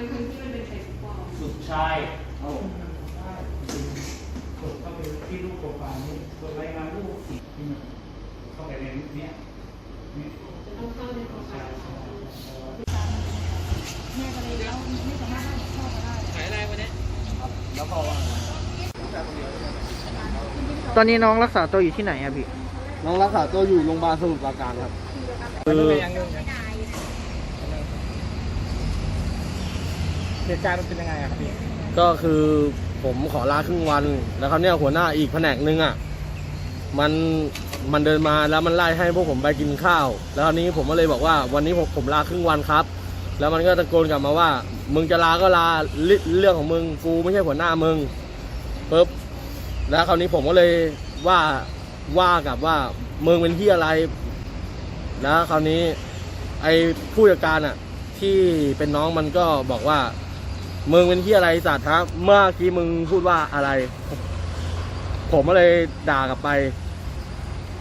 ทั้งทั้งที่มันเป็นเฟซบุ๊กปลอมสุดชายโอ้ได้กดเข้าไปที่รูปโปรไฟล์นี่กดรายงานรูปอีกทีหนึงเข้าไปในเนี้ยนี่จะต้องเข้าในโปรไฟล์ของเราแม่ก็เลยแล้วไม่สามารถให้พ่อก็ได้ขายอะไรวันนี้แล้วพอว่าตอนนี้น้องรักษาตัวอยู่ที่ไหนอะพี่ น้องรักษาตัวอยู่โรงพยาบาลสมุทรปราการครับ คือ เหตุการณ์มันเป็นยังไงครับพี่ก็คือผมขอลาครึ่งวันแล้วคราวเนี้ยหัวหน้าอีกแผนกหนึ่งอะมันมันเดินมาแล้วมันไล่ให้พวกผมไปกินข้าว แล้วคราวนี้ผมก็เลยบอกว่าวันนี้ผมผมลาครึ่งวันครับ แล้วมันก็ตะโกนกลับมาว่า มึงจะลาก็ลาเรื่องเรื่องของมึงกูไม่ใช่หัวหน้ามึงปุ๊บแล้วคราวนี้ผมก็เลยว่าว่ากับว่ามึงเป็นที่อะไร แล้วคราวนี้ไอ้ผู้จัดการอะที่เป็นน้องมันก็บอกว่า มึงเป็นที่อะไรสัตว์ครับเมื่อกี้มึงพูดว่าอะไร ผมก็เลยด่ากลับไป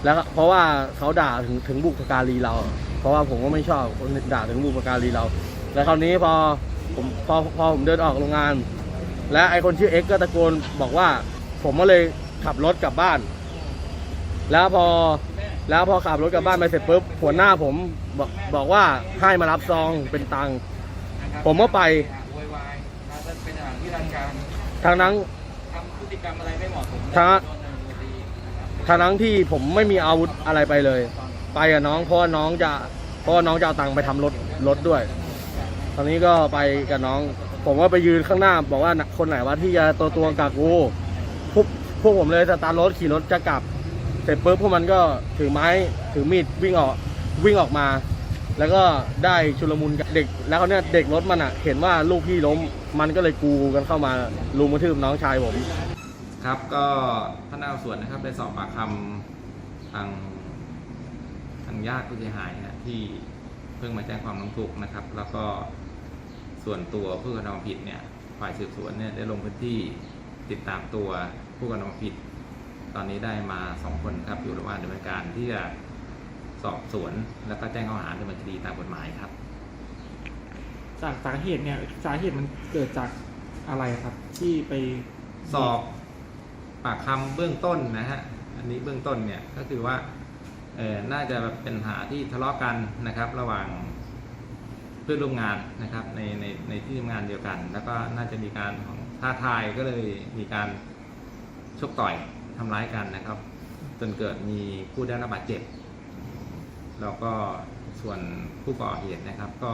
แล้วก็เพราะว่าเขาด่าถึงถึงบุพการีเรา เพราะว่าผมก็ไม่ชอบคนด่าถึงบุพการีเรา แล้วคราวนี้พอผมพอพอผมเดินออกโรงงาน และไอคนชื่อเอ็กก็ตะโกนบอกว่า ผมก็เลยขับรถกลับบ้าน แล้วพอแล้วพอขับรถกลับบ้านไปเสร็จปุ๊บหัวหน้าผมบอกบอกว่าให้มารับซองเป็นตังค์ผมก็ไป เป็นสถานที่ราชการทางนั้นทำพฤติกรรมอะไรไม่เหมาะสมถ้าโดนดำเนินคดีนะครับทางนั้นที่ผมไม่มีอาวุธอะไรไปเลย ไปกับน้องเพราะว่าน้องจะเพราะว่าน้องจะเอาตังค์ไปทำรถรถด้วย ตอนนี้ก็ไปกับน้อง ผมก็ไปยืนข้างหน้า บอกว่าคนไหนวะที่จะตัวตัวกับกูพวกพวกผมเลยสตาร์ทรถขี่รถจะกลับ เสร็จปุ๊บพวกมันก็ถือไม้ถือมีดวิ่งออกวิ่งออกมา แล้วก็ได้ชุลมุนกับเด็ก แล้วเขาเนี่ยเด็กรถมันอะ เห็นว่าลูกพี่ล้ม มันก็เลยกูกันเข้ามาลุมกระทืบน้องชายผมครับก็พนักงานสวนนะครับได้สอบปากคำทางทางญาติผู้เสียหายนะที่เพิ่งมาแจ้งความร้องทุกข์นะครับ แล้วก็ส่วนตัวผู้กระทำความผิดเนี่ยฝ่ายสืบสวนเนี่ยได้ลงพื้นที่ติดตามตัวผู้กระทำความผิด ตอนนี้ได้มาสองคนครับอยู่ระหว่างดำเนินการที่จะสอบสวนแล้วก็แจ้งข้อหาดำเนินคดีตามกฎหมายครับ จากสาเหตุเนี่ยสาเหตุมันเกิดจากอะไรครับ ที่ไปสอบปากคำเบื้องต้นนะฮะอันนี้เบื้องต้นเนี่ยก็คือว่าเออน่าจะเป็นหาที่ทะเลาะกันนะครับ ระหว่างเพื่อนร่วมงานนะครับในในในที่ทำงานเดียวกัน แล้วก็น่าจะมีการของท้าทายก็เลยมีการชกต่อยทำร้ายกันนะครับ จนเกิดมีผู้ได้รับบาดเจ็บ แล้วก็ส่วนผู้ก่อเหตุนะครับ ก็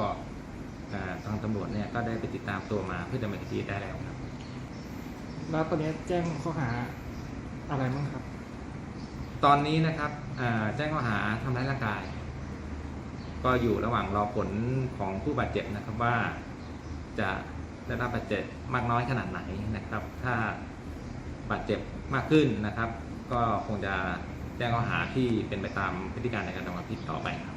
ทางตำรวจเนี่ยก็ได้ไปติดตามตัวมาเพื่อดำเนินคดีได้แล้วครับแล้วตอนนี้แจ้งข้อหาอะไรบ้างครับ ตอนนี้นะครับเอ่อแจ้งข้อหาทำร้ายร่างกาย ก็อยู่ระหว่างรอผลของผู้บาดเจ็บนะครับว่าจะได้รับบาดเจ็บมากน้อยขนาดไหนนะครับ ถ้าบาดเจ็บมากขึ้นนะครับ ก็คงจะแจ้งข้อหาที่เป็นไปตามพฤติการในการทำความผิดต่อไปครับ